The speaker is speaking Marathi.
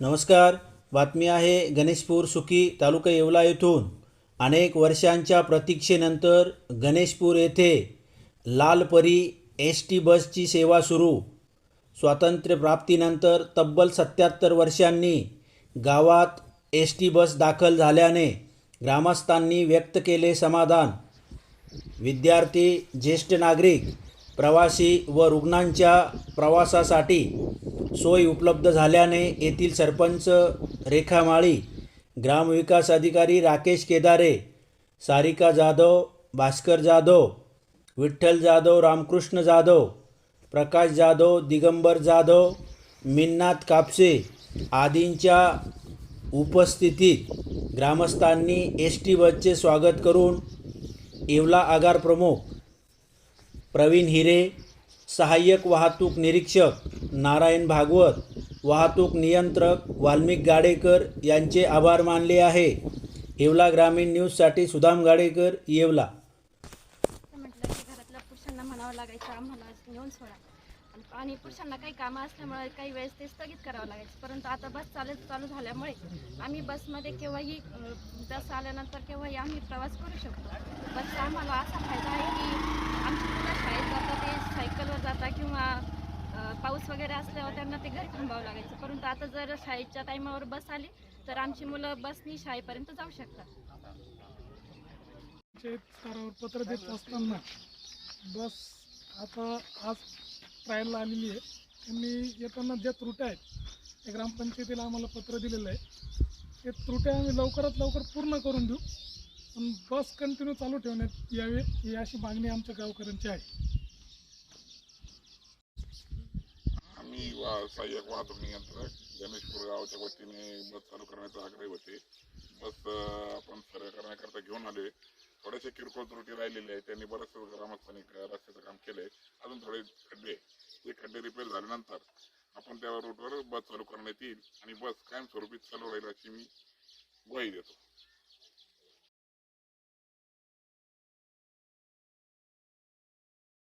नमस्कार. बातमी आहे गणेशपूर सुकी तालुका येवला येथून. अनेक वर्षांच्या प्रतीक्षेनंतर गणेशपूर येथे लालपरी एस टी बसची सेवा सुरू. स्वातंत्र्यप्राप्तीनंतर तब्बल सत्याहत्तर वर्षांनी गावात एस टी बस दाखल झाल्याने ग्रामस्थांनी व्यक्त केले समाधान. विद्यार्थी ज्येष्ठ नागरिक प्रवासी व रुग्णांच्या प्रवासासाठी सोय उपलब्ध झाल्याने येथील सरपंच रेखा माळी ग्रामविकास अधिकारी राकेश केदारे सारिका जाधव भास्कर जाधव विठ्ठल जाधव रामकृष्ण जाधव प्रकाश जाधव दिगंबर जाधव मिन्नाथ कापसे आदींच्या उपस्थितीत ग्रामस्थांनी एस टी बसचे स्वागत करून येवला आगार प्रमुख प्रवीण हिरे सहाय्यक वाहतूक निरीक्षक नारायण भागवत वाहतूक नियंत्रक वाल्मिक गाडेकर यांचे आभार मानले आहे. येवला ग्रामीण न्यूजसाठी सुदाम गाडेकर येवला. म्हटलं की घरातल्या पुरुषांना म्हणावं लागायचं आम्हाला नेऊन सोडा. आणि आणि पुरुषांना काही कामं असल्यामुळे काही वेळेस ते स्थगित करावं लागायचं. परंतु आता बस चालत चालू झाल्यामुळे आम्ही बसमध्ये केव्हाही बस आल्यानंतर केव्हाही आम्ही प्रवास करू शकतो. बसचा आम्हाला असा फायदा आहे की आमची मुलं शाळेत जातात ते सायकलवर जातात किंवा अं, पाऊस वगैरे असल्यावर त्यांना ते घरी थांबावं लागायचं. परंतु आता जर शाळेच्या टायमावर बस आली तर आमची मुलं बसनी शाळेपर्यंत जाऊ शकतात. स्तरावर पत्र देत असताना बस आता आज ट्रायलला आलेली आहे. त्यांनी येताना ज्या त्रुट्या आहेत त्या ग्रामपंचायतीला आम्हाला पत्र दिलेलं आहे. ते त्रुट्या आम्ही लवकरात लवकर पूर्ण करून देऊ. पण बस कंटिन्यू चालू ठेवण्यात यावी ही अशी मागणी आमच्या गावकऱ्यांची आहे. आम्ही वा सहाय्यक वाहतूक नियंत्रक गणेशपूर गावाच्या वतीने बस चालू करण्याचा आग्रही होते बस आपण सर्व करण्याकरता घेऊन आले थोडेसे किरकोळ त्रुटी राहिलेल्या आहे त्यांनी बरेच ग्रामस्थांनी रस्त्याचं काम केलंय अजून थोडे खड्डे आहे. ते खड्डे रिपेअर झाल्यानंतर आपण त्या रूटवर बस चालू करण्यात येईल आणि बस कायमस्वरूपी चालू राहील अशी मी ग्वाही देतो